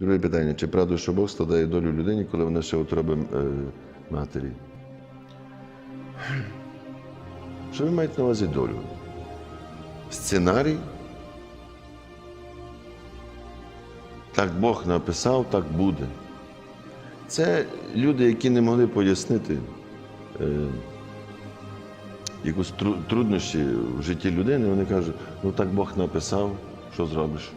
Друге питання: чи правда, що Бог складає долю людині, коли вона ще утроби е, матері? Що ви маєте на увазі долю? Сценарій? Так Бог написав, так буде. Це люди, які не могли пояснити е, якусь тру- труднощі в житті людини, вони кажуть, ну так Бог написав, що зробиш?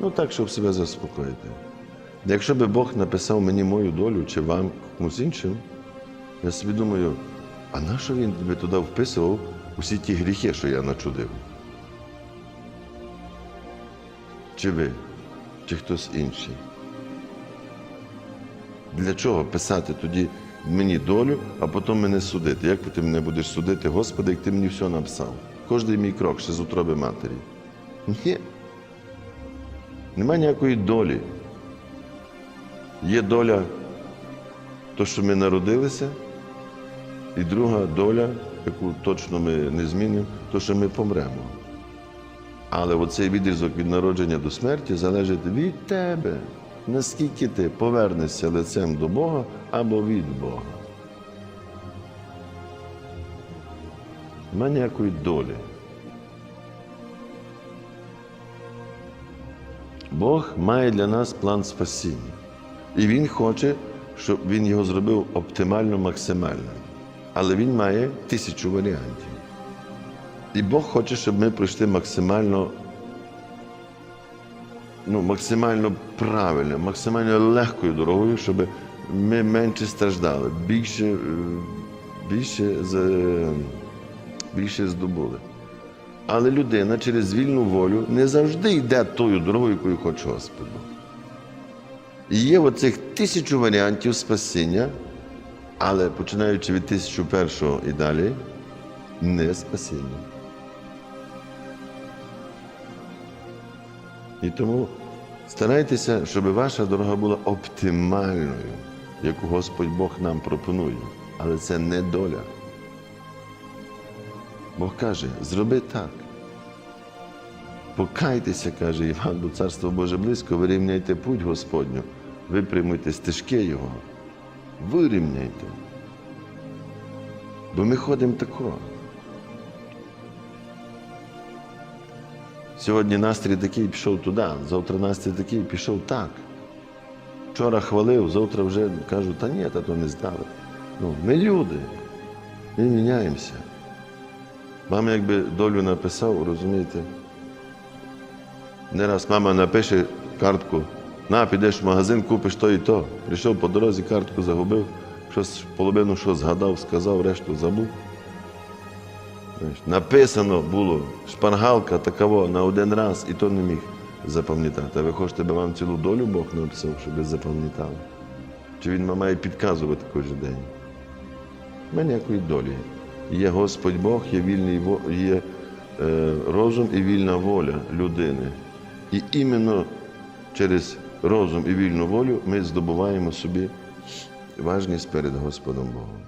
Ну так, щоб себе заспокоїти. Якщо би Бог написав мені мою долю чи вам комусь іншим, я собі думаю, а нащо він би туди вписував усі ті гріхи, що я начудив? Чи ви, чи хтось інший? Для чого писати тоді мені долю, а потім мене судити? Як ти мене будеш судити, Господи, як ти мені все написав? Кожний мій крок ще з утроби матері. Ні. Нема ніякої долі. Є доля, то, що ми народилися, і друга доля, яку точно ми не змінимо, то, що ми помремо. Але оцей відрізок від народження до смерті залежить від тебе, наскільки ти повернешся лицем до Бога або від Бога. Нема ніякої долі. Бог має для нас план спасіння. І Він хоче, щоб він його зробив оптимально максимально. Але він має тисячу варіантів. І Бог хоче, щоб ми пройшли максимально, ну, максимально правильно, максимально легкою дорогою, щоб ми менше страждали, більше, е, більше, більше здобули. Але людина через вільну волю не завжди йде тою дорогою, якою хоче Господь. Бог. Є оцих тисячу варіантів спасіння, але починаючи від тисячу першого і далі, не спасіння. І тому старайтеся, щоб ваша дорога була оптимальною, яку Господь Бог нам пропонує. Але це не доля. Бог каже, зроби так. Покайтеся, каже Іван, бо царство Боже близько, вирівняйте путь Господню, випрямуйте стежки Його, вирівняйте. Бо ми ходимо тако. Сьогодні настрій такий пішов туди, завтра настрій такий пішов так. Вчора хвалив, завтра вже кажу, та ні, та то не здали. Ну, ми люди, ми міняємося. Вам якби долю написав, розумієте? Не раз мама напише картку, на, підеш в магазин, купиш то і то. Прийшов по дорозі, картку загубив, щось половину що згадав, сказав, решту забув. Написано було шпаргалка такого на один раз, і то не міг запам'ятати. А ви хочете, би вам цілу долю Бог написав, щоб запам'ятали? Чи він має підказувати кожен день? Нема ніякої долі. Є Господь Бог, є вільний є е, розум і вільна воля людини. І іменно через розум і вільну волю ми здобуваємо собі важність перед Господом Богом.